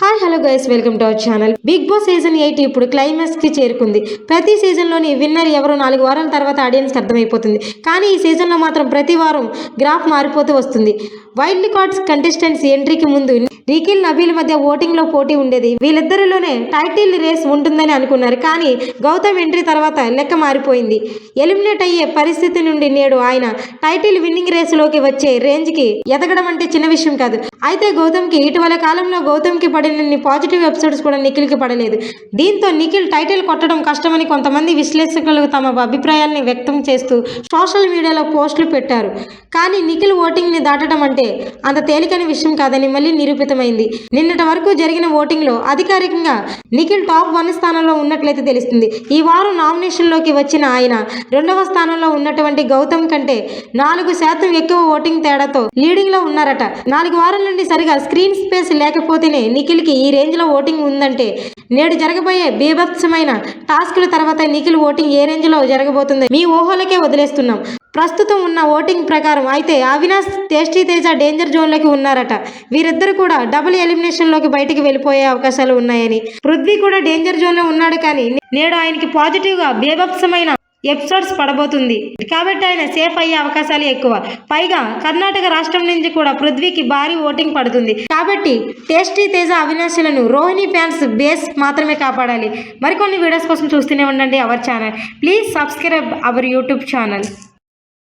Hi hello guys welcome to our channel. Bigg Boss season eight ఇప్పుడు క్లైమాక్స్కి చేరుకుంది. ప్రతి సీజన్లోని విన్నర్ ఎవరో నాలుగు వారాల తర్వాత ఆడియన్స్కి అర్థమైపోతుంది. కానీ ఈ సీజన్లో మాత్రం ప్రతి వారం గ్రాఫ్ మారిపోతూ వస్తుంది. వైల్డ్ కార్డ్స్ కంటెస్టెంట్స్ ఎంట్రీకి ముందు నిఖిల్ నబీల్ మధ్య ఓటింగ్లో పోటీ ఉండేది. వీళ్ళిద్దరిలోనే టైటిల్ రేస్ ఉంటుందని అనుకున్నారు. కానీ గౌతమ్ ఎంట్రీ తర్వాత లెక్క మారిపోయింది. ఎలిమినేట్ అయ్యే పరిస్థితి నుండి నేడు ఆయన టైటిల్ విన్నింగ్ రేసులోకి వచ్చే రేంజ్కి ఎదగడం అంటే చిన్న విషయం కాదు. అయితే గౌతమ్కి ఇటీవల కాలంలో గౌతమ్కి పడినన్ని పాజిటివ్ ఎపిసోడ్స్ కూడా నిఖిల్కి పడలేదు. దీంతో నిఖిల్ టైటిల్ కొట్టడం కష్టమని కొంతమంది విశ్లేషకులు తమ అభిప్రాయాల్ని వ్యక్తం చేస్తూ సోషల్ మీడియాలో పోస్టులు పెట్టారు. కానీ నిఖిల్ ఓటింగ్ని దాటడం అంటే అంత తేలికైన విషయం కాదని మళ్ళీ నిరూపితమైంది. నిన్నటి వరకు జరిగిన ఓటింగ్లో అధికారికంగా నిఖిల్ టాప్ వన్ స్థానంలో ఉన్నట్లయితే తెలుస్తుంది. ఈ వారం నామినేషన్లోకి వచ్చిన ఆయన రెండవ స్థానంలో ఉన్నటువంటి గౌతమ్ కంటే నాలుగు శాతం ఎక్కువ ఓటింగ్ తేడాతో లీడింగ్లో ఉన్నారట. నాలుగు వారాల నుండి సరిగా స్క్రీన్ స్పేస్ లేకపోతేనే నిఖిల్కి ఈ రేంజ్లో ఓటింగ్ ఉందంటే నేడు జరగబోయే బీభత్సమైన టాస్కుల తర్వాత నిఖిల్ ఓటింగ్ ఏ రేంజ్లో జరగబోతుంది మీ ఊహలకే వదిలేస్తున్నాం. ప్రస్తుతం ఉన్న ఓటింగ్ ప్రకారం అయితే అవినాష్ టేస్టీ తేజ డేంజర్ జోన్లోకి ఉన్నారట. వీరిద్దరు కూడా డబుల్ ఎలిమినేషన్లోకి బయటికి వెళ్ళిపోయే అవకాశాలు ఉన్నాయని. పృథ్వీ కూడా డేంజర్ జోన్లో ఉన్నాడు కానీ నేడు ఆయనకి పాజిటివ్గా బీభత్సమైన ఎపిసోడ్స్ పడబోతుంది. కాబట్టి ఆయన సేఫ్ అయ్యే అవకాశాలు ఎక్కువ. పైగా కర్ణాటక రాష్ట్రం నుంచి కూడా పృథ్వీకి భారీ ఓటింగ్ పడుతుంది. కాబట్టి టేస్టీ తేజ అవినాశులను రోహిణి ఫ్యాన్స్ బేస్ మాత్రమే కాపాడాలి. మరికొన్ని వీడియోస్ కోసం చూస్తూనే ఉండండి our channel. Please subscribe our YouTube channel.